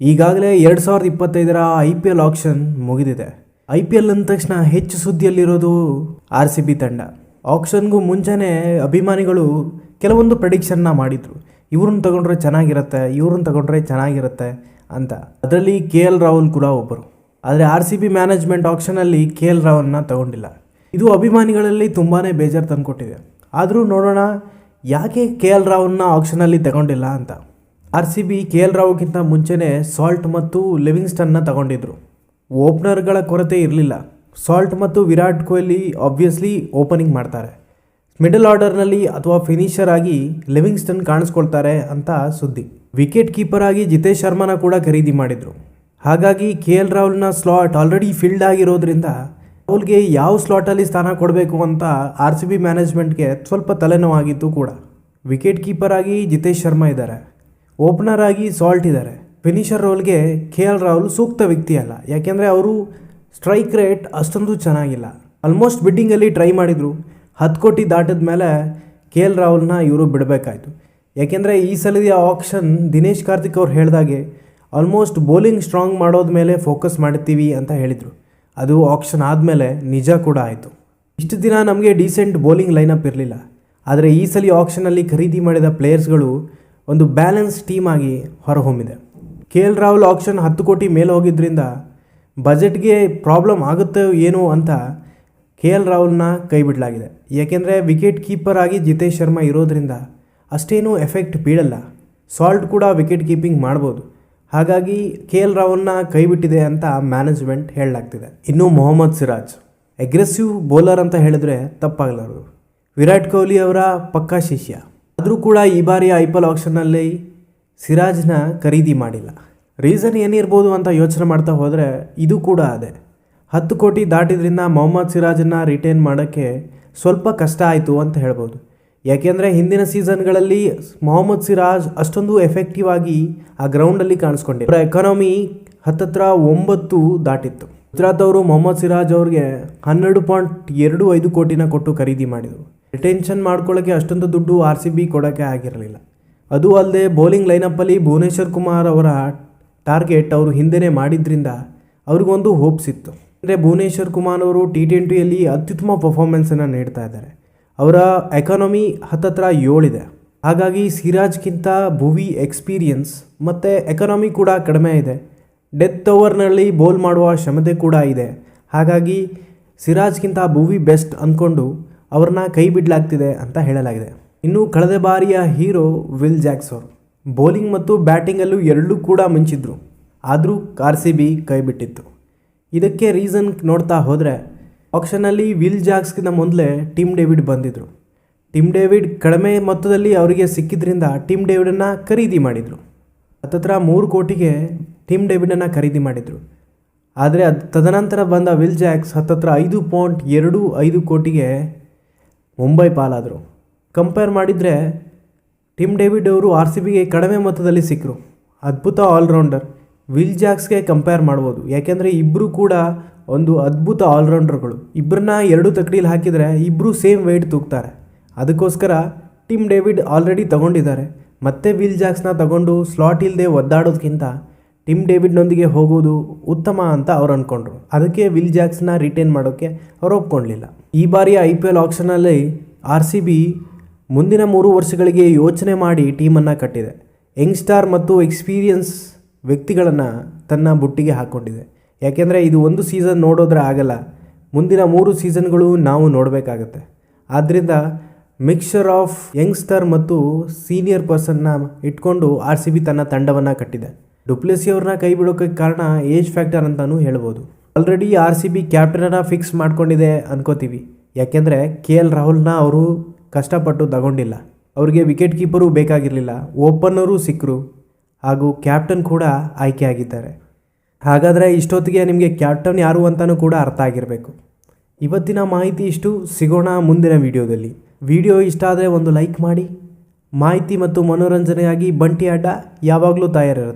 ಈಗಾಗಲೇ ಎರಡು ಸಾವಿರದ ಇಪ್ಪತ್ತೈದರ ಐ ಪಿ ಎಲ್ ಆಕ್ಷನ್ ಮುಗಿದಿದೆ. ಐ ಪಿ ಎಲ್ ಅಂದ ತಕ್ಷಣ ಹೆಚ್ಚು ಸುದ್ದಿಯಲ್ಲಿರೋದು ಆರ್ ಸಿ ಬಿ ತಂಡ. ಆಕ್ಷನ್ಗೂ ಮುಂಚೆನೇ ಅಭಿಮಾನಿಗಳು ಕೆಲವೊಂದು ಪ್ರೆಡಿಕ್ಷನ್ನ ಮಾಡಿದರು. ಇವ್ರನ್ನ ತಗೊಂಡ್ರೆ ಚೆನ್ನಾಗಿರುತ್ತೆ, ಇವ್ರನ್ನ ತಗೊಂಡ್ರೆ ಚೆನ್ನಾಗಿರುತ್ತೆ ಅಂತ. ಅದರಲ್ಲಿ ಕೆ ಎಲ್ ರಾಹುಲ್ ಕೂಡ ಒಬ್ಬರು. ಆದರೆ ಆರ್ ಸಿ ಬಿ ಮ್ಯಾನೇಜ್ಮೆಂಟ್ ಆಕ್ಷನಲ್ಲಿ ಕೆ ಎಲ್ ರಾಹುಲ್ನ ತಗೊಂಡಿಲ್ಲ. ಇದು ಅಭಿಮಾನಿಗಳಲ್ಲಿ ತುಂಬಾ ಬೇಜಾರು ತಂದುಕೊಟ್ಟಿದೆ. ಆದರೂ ನೋಡೋಣ, ಯಾಕೆ ಕೆ ಎಲ್ ರಾಹುಲ್ನ ಆಕ್ಷನಲ್ಲಿ ತಗೊಂಡಿಲ್ಲ ಅಂತ. R C B K L ರಾವ್ಗಿಂತ ಮುಂಚೆನೇ ಸಾಲ್ಟ್ ಮತ್ತು ಲಿವಿಂಗ್ಸ್ಟನ್ನ ತಗೊಂಡಿದ್ರು. ಓಪನರ್ಗಳ ಕೊರತೆ ಇರಲಿಲ್ಲ. ಸಾಲ್ಟ್ ಮತ್ತು ವಿರಾಟ್ ಕೊಹ್ಲಿ ಆಬ್ವಿಯಸ್ಲಿ ಓಪನಿಂಗ್ ಮಾಡ್ತಾರೆ. ಮಿಡಲ್ ಆರ್ಡರ್ನಲ್ಲಿ ಅಥವಾ ಫಿನಿಷರ್ ಆಗಿ ಲಿವಿಂಗ್ಸ್ಟನ್ ಕಾಣಿಸ್ಕೊಳ್ತಾರೆ ಅಂತ ಸುದ್ದಿ. ವಿಕೆಟ್ ಕೀಪರ್ ಆಗಿ ಜಿತೇಶ್ ಶರ್ಮನ ಕೂಡ ಖರೀದಿ ಮಾಡಿದರು. ಹಾಗಾಗಿ ಕೆ ಎಲ್ ರಾಹುಲ್ನ ಸ್ಲಾಟ್ ಆಲ್ರೆಡಿ ಫಿಲ್ಡ್ ಆಗಿರೋದ್ರಿಂದ ರಾಹುಲ್ಗೆ ಯಾವ ಸ್ಲಾಟಲ್ಲಿ ಸ್ಥಾನ ಕೊಡಬೇಕು ಅಂತ ಆರ್ ಸಿ ಬಿ ಮ್ಯಾನೇಜ್ಮೆಂಟ್ಗೆ ಸ್ವಲ್ಪ ತಲೆನೋವಾಗಿತ್ತು ಕೂಡ. ವಿಕೆಟ್ ಕೀಪರ್ ಆಗಿ ಜಿತೇಶ್ ಶರ್ಮಾ ಇದ್ದಾರೆ. ಓಪನರ್ ಆಗಿ ಸಾಲ್ಟ್ ಇದ್ದಾರೆ. ಫಿನಿಷರ್ ರೋಲ್ಗೆ ಕೆ ಎಲ್ ರಾಹುಲ್ ಸೂಕ್ತ ವ್ಯಕ್ತಿ ಅಲ್ಲ. ಯಾಕೆಂದರೆ ಅವರು ಸ್ಟ್ರೈಕ್ ರೇಟ್ ಅಷ್ಟೊಂದು ಚೆನ್ನಾಗಿಲ್ಲ. ಆಲ್ಮೋಸ್ಟ್ ಬಿಡ್ಡಿಂಗಲ್ಲಿ ಟ್ರೈ ಮಾಡಿದರು. ಹತ್ತು ಕೋಟಿ ದಾಟಿದ ಮೇಲೆ ಕೆ ಎಲ್ ರಾಹುಲ್ನ ಇವರು ಬಿಡಬೇಕಾಯ್ತು. ಯಾಕೆಂದರೆ ಈ ಸಲದ ಆಕ್ಷನ್ ದಿನೇಶ್ ಕಾರ್ತಿಕ್ ಅವ್ರು ಹೇಳಿದಾಗೆ ಆಲ್ಮೋಸ್ಟ್ ಬೌಲಿಂಗ್ ಸ್ಟ್ರಾಂಗ್ ಮಾಡೋದ ಮೇಲೆ ಫೋಕಸ್ ಮಾಡ್ತೀವಿ ಅಂತ ಹೇಳಿದರು. ಅದು ಆಕ್ಷನ್ ಆದಮೇಲೆ ನಿಜ ಕೂಡ ಆಯಿತು. ಇಷ್ಟು ದಿನ ನಮಗೆ ಡೀಸೆಂಟ್ ಬೌಲಿಂಗ್ ಲೈನಪ್ ಇರಲಿಲ್ಲ. ಆದರೆ ಈ ಸಲ ಆಪ್ಷನಲ್ಲಿ ಖರೀದಿ ಮಾಡಿದ ಪ್ಲೇಯರ್ಸ್ಗಳು ಒಂದು ಬ್ಯಾಲೆನ್ಸ್ ಟೀಮ್ ಆಗಿ ಹೊರಹೊಮ್ಮಿದೆ. ಕೆ ಎಲ್ ರಾಹುಲ್ ಆಕ್ಷನ್ ಹತ್ತು ಕೋಟಿ ಮೇಲೆ ಹೋಗಿದ್ದರಿಂದ ಬಜೆಟ್ಗೆ ಪ್ರಾಬ್ಲಮ್ ಆಗುತ್ತೆ ಏನೋ ಅಂತ ಕೆ ಎಲ್ ರಾಹುಲ್ನ ಕೈಬಿಡಲಾಗಿದೆ ಏಕೆಂದರೆ ವಿಕೆಟ್ ಕೀಪರ್ ಆಗಿ ಜಿತೇಶ್ ಶರ್ಮಾ ಇರೋದ್ರಿಂದ ಅಷ್ಟೇನೂ ಎಫೆಕ್ಟ್ ಬೀಳಲ್ಲ. ಸಾಲ್ಟ್ ಕೂಡ ವಿಕೆಟ್ ಕೀಪಿಂಗ್ ಮಾಡ್ಬೋದು. ಹಾಗಾಗಿ ಕೆ ಎಲ್ ರಾಹುಲ್ನ ಕೈಬಿಟ್ಟಿದೆ ಅಂತ ಮ್ಯಾನೇಜ್ಮೆಂಟ್ ಹೇಳಲಾಗ್ತಿದೆ. ಇನ್ನು ಮೊಹಮ್ಮದ್ ಸಿರಾಜ್. ಅಗ್ರೆಸಿವ್ ಬೌಲರ್ ಅಂತ ಹೇಳಿದ್ರೆ ತಪ್ಪಾಗಲಾರದು ವಿರಾಟ್ ಕೊಹ್ಲಿ ಅವರ ಪಕ್ಕಾ ಶಿಷ್ಯ. ಆದರೂ ಕೂಡ ಈ ಬಾರಿ ಐ ಪಿ ಎಲ್ ಆಕ್ಷನ್ನಲ್ಲಿ ಸಿರಾಜ್ನ ಖರೀದಿ ಮಾಡಿಲ್ಲ. ರೀಸನ್ ಏನಿರ್ಬೋದು ಅಂತ ಯೋಚನೆ ಮಾಡ್ತಾ ಹೋದರೆ ಇದು ಕೂಡ ಅದೇ. ಹತ್ತು ಕೋಟಿ ದಾಟಿದ್ರಿಂದ ಮೊಹಮ್ಮದ್ ಸಿರಾಜನ್ನ ರಿಟೈನ್ ಮಾಡೋಕ್ಕೆ ಸ್ವಲ್ಪ ಕಷ್ಟ ಆಯಿತು ಅಂತ ಹೇಳ್ಬೋದು. ಯಾಕೆಂದರೆ ಹಿಂದಿನ ಸೀಸನ್ಗಳಲ್ಲಿ ಮೊಹಮ್ಮದ್ ಸಿರಾಜ್ ಅಷ್ಟೊಂದು ಎಫೆಕ್ಟಿವ್ ಆಗಿ ಆ ಗ್ರೌಂಡಲ್ಲಿ ಕಾಣಿಸ್ಕೊಂಡೆ ಅವರ ಎಕಾನಮಿ ಹತ್ತತ್ರ ಒಂಬತ್ತು ದಾಟಿತ್ತು. ಗುಜರಾತ್ ಅವರು ಮೊಹಮ್ಮದ್ ಸಿರಾಜ್ ಅವ್ರಿಗೆ ಹನ್ನೆರಡು ಪಾಯಿಂಟ್ ಎರಡು ಐದು ಕೋಟಿನ ಕೊಟ್ಟು ಖರೀದಿ ಮಾಡಿದರು. ರಿಟೆನ್ಷನ್ ಮಾಡ್ಕೊಳ್ಳೋಕ್ಕೆ ಅಷ್ಟೊಂದು ದುಡ್ಡು ಆರ್ ಸಿ ಬಿ ಕೊಡೋಕ್ಕೆ ಆಗಿರಲಿಲ್ಲ. ಅದು ಅಲ್ಲದೆ ಬೌಲಿಂಗ್ ಲೈನಪ್ಪಲ್ಲಿ ಭುವನೇಶ್ವರ್ ಕುಮಾರ್ ಅವರ ಟಾರ್ಗೆಟ್ ಅವರು ಹಿಂದೆನೇ ಮಾಡಿದ್ರಿಂದ ಅವ್ರಿಗೊಂದು ಹೋಪ್ಸ್ ಇತ್ತು ಅಂದರೆ ಭುವನೇಶ್ವರ್ ಕುಮಾರ್ ಅವರು ಟಿ ಟ್ವೆಂಟಿಯಲ್ಲಿ ಅತ್ಯುತ್ತಮ ಪರ್ಫಾರ್ಮೆನ್ಸನ್ನು ನೀಡ್ತಾ ಇದ್ದಾರೆ. ಅವರ ಎಕಾನಮಿ ಹತ್ತತ್ರ ಏಳಿದೆ. ಹಾಗಾಗಿ ಸಿರಾಜ್ಗಿಂತ ಭುವಿ ಎಕ್ಸ್ಪೀರಿಯನ್ಸ್ ಮತ್ತು ಎಕಾನಮಿ ಕೂಡ ಕಡಿಮೆ ಇದೆ. ಡೆತ್ ಓವರ್ನಲ್ಲಿ ಬೌಲ್ ಮಾಡುವ ಕ್ಷಮತೆ ಕೂಡ ಇದೆ. ಹಾಗಾಗಿ ಸಿರಾಜ್ಗಿಂತ ಭುವಿ ಬೆಸ್ಟ್ ಅಂದ್ಕೊಂಡು ಅವ್ರನ್ನ ಕೈ ಬಿಡಲಾಗ್ತಿದೆ ಅಂತ ಹೇಳಲಾಗಿದೆ. ಇನ್ನು ಕಳೆದ ಬಾರಿಯ ಹೀರೋ ವಿಲ್ ಜಾಕ್ಸ್ ಅವರು ಬೌಲಿಂಗ್ ಮತ್ತು ಬ್ಯಾಟಿಂಗಲ್ಲೂ ಎರಡೂ ಕೂಡ ಮಿಂಚಿದ್ರು. ಆದರೂ ಆರ್ ಸಿ ಬಿ ಕೈ ಬಿಟ್ಟಿತ್ತು. ಇದಕ್ಕೆ ರೀಸನ್ ನೋಡ್ತಾ ಹೋದರೆ ಆಕ್ಷನಲ್ಲಿ ವಿಲ್ ಜಾಕ್ಸ್ಗಿಂತ ಮೊದಲೇ ಟಿಮ್ ಡೇವಿಡ್ ಬಂದಿದ್ದರು ಟಿಮ್ ಡೇವಿಡ್ ಕಡಿಮೆ ಮೊತ್ತದಲ್ಲಿ ಅವರಿಗೆ ಸಿಕ್ಕಿದ್ರಿಂದ ಟಿಮ್ ಡೇವಿಡನ್ನು ಖರೀದಿ ಮಾಡಿದರು. ಹತ್ತತ್ರ ಮೂರು ಕೋಟಿಗೆ ಟಿಮ್ ಡೇವಿಡನ್ನು ಖರೀದಿ ಮಾಡಿದರು. ಆದರೆ ಅದು ತದನಂತರ ಬಂದ ವಿಲ್ ಜಾಕ್ಸ್ ಹತ್ತತ್ರ ಐದು ಪಾಯಿಂಟ್ ಎರಡು ಐದು ಕೋಟಿಗೆ ಮುಂಬೈ ಪಾಲಾದರು. ಕಂಪೇರ್ ಮಾಡಿದರೆ ಟಿಮ್ ಡೇವಿಡ್ ಅವರು ಆರ್ ಸಿ ಬಿಗೆ ಕಡಿಮೆ ಮೊತ್ತದಲ್ಲಿ ಸಿಕ್ಕರು ಅದ್ಭುತ ಆಲ್ರೌಂಡರ್ ವಿಲ್ ಜಾಕ್ಸ್ಗೆ ಕಂಪೇರ್ ಮಾಡ್ಬೋದು. ಯಾಕೆಂದರೆ ಇಬ್ಬರು ಕೂಡ ಒಂದು ಅದ್ಭುತ ಆಲ್ರೌಂಡರ್ಗಳು ಇಬ್ಬರನ್ನ ಎರಡು ತಕಡೀಲಿ ಹಾಕಿದರೆ ಇಬ್ಬರು ಸೇಮ್ ವೆಯ್ಟ್ ತೂಗ್ತಾರೆ. ಅದಕ್ಕೋಸ್ಕರ ಟಿಮ್ ಡೇವಿಡ್ ಆಲ್ರೆಡಿ ತಗೊಂಡಿದ್ದಾರೆ. ಮತ್ತೆ ವಿಲ್ ಜಾಕ್ಸ್ನ ತಗೊಂಡು ಸ್ಲಾಟ್ ಇಲ್ಲದೆ ಒದ್ದಾಡೋದಕ್ಕಿಂತ ಟಿಮ್ ಡೇವಿಡ್ನೊಂದಿಗೆ ಹೋಗೋದು ಉತ್ತಮ ಅಂತ ಅವ್ರು ಅಂದ್ಕೊಂಡ್ರು ಅದಕ್ಕೆ ವಿಲ್ ಜಾಕ್ಸ್ನ ರಿಟೈನ್ ಮಾಡೋಕ್ಕೆ ಅವ್ರು ಒಪ್ಕೊಳ್ಲಿಲ್ಲ ಈ ಬಾರಿಯ ಐ ಪಿ ಎಲ್ ಆಕ್ಷನಲ್ಲಿ ಆರ್ ಸಿ ಬಿ ಮುಂದಿನ ಮೂರು ವರ್ಷಗಳಿಗೆ ಯೋಚನೆ ಮಾಡಿ ಟೀಮನ್ನು ಕಟ್ಟಿದೆ. ಯಂಗ್ ಸ್ಟಾರ್ ಮತ್ತು ಎಕ್ಸ್ಪೀರಿಯನ್ಸ್ ವ್ಯಕ್ತಿಗಳನ್ನು ತನ್ನ ಬುಟ್ಟಿಗೆ ಹಾಕ್ಕೊಂಡಿದೆ ಯಾಕೆಂದರೆ ಇದು ಒಂದು ಸೀಸನ್ ನೋಡೋದ್ರೆ ಆಗಲ್ಲ. ಮುಂದಿನ ಮೂರು ಸೀಸನ್ಗಳು ನಾವು ನೋಡಬೇಕಾಗತ್ತೆ. ಆದ್ದರಿಂದ ಮಿಕ್ಸ್ಚರ್ ಆಫ್ ಯಂಗ್ಸ್ಟರ್ ಮತ್ತು ಸೀನಿಯರ್ ಪರ್ಸನ್ನ ಇಟ್ಕೊಂಡು ಆರ್ ಸಿ ಬಿ ತನ್ನ ತಂಡವನ್ನು ಕಟ್ಟಿದೆ. ಡುಪ್ಲೆಸಿ ಅವ್ರನ್ನ ಕೈ ಬಿಡೋಕೆ ಕಾರಣ ಏಜ್ ಫ್ಯಾಕ್ಟರ್ ಅಂತಲೂ ಹೇಳ್ಬೋದು. ಆಲ್ರೆಡಿ ಆರ್ ಸಿ ಬಿ ಕ್ಯಾಪ್ಟನನ್ನು ಫಿಕ್ಸ್ ಮಾಡ್ಕೊಂಡಿದೆ ಅನ್ಕೋತೀವಿ. ಯಾಕೆಂದರೆ ಕೆ ಎಲ್ ರಾಹುಲ್ನ ಅವರು ಕಷ್ಟಪಟ್ಟು ತಗೊಂಡಿಲ್ಲ. ಅವರಿಗೆ ವಿಕೆಟ್ ಕೀಪರು ಬೇಕಾಗಿರಲಿಲ್ಲ. ಓಪನರು ಸಿಕ್ಕರು ಹಾಗೂ ಕ್ಯಾಪ್ಟನ್ ಕೂಡ ಆಯ್ಕೆ ಆಗಿದ್ದಾರೆ ಹಾಗಾದರೆ ಇಷ್ಟೊತ್ತಿಗೆ ನಿಮಗೆ ಕ್ಯಾಪ್ಟನ್ ಯಾರು ಅಂತಲೂ ಕೂಡ ಅರ್ಥ ಆಗಿರಬೇಕು. ಇವತ್ತಿನ ಮಾಹಿತಿ ಇಷ್ಟು. ಸಿಗೋಣ ಮುಂದಿನ ವಿಡಿಯೋದಲ್ಲಿ. ವಿಡಿಯೋ ಇಷ್ಟ ಆದರೆ ಒಂದು ಲೈಕ್ ಮಾಡಿ. ಮಾಹಿತಿ ಮತ್ತು ಮನೋರಂಜನೆಯಾಗಿ ಬಂಟಿ ಅಡ್ಡ ಯಾವಾಗಲೂ ತಯಾರಿರುತ್ತೆ.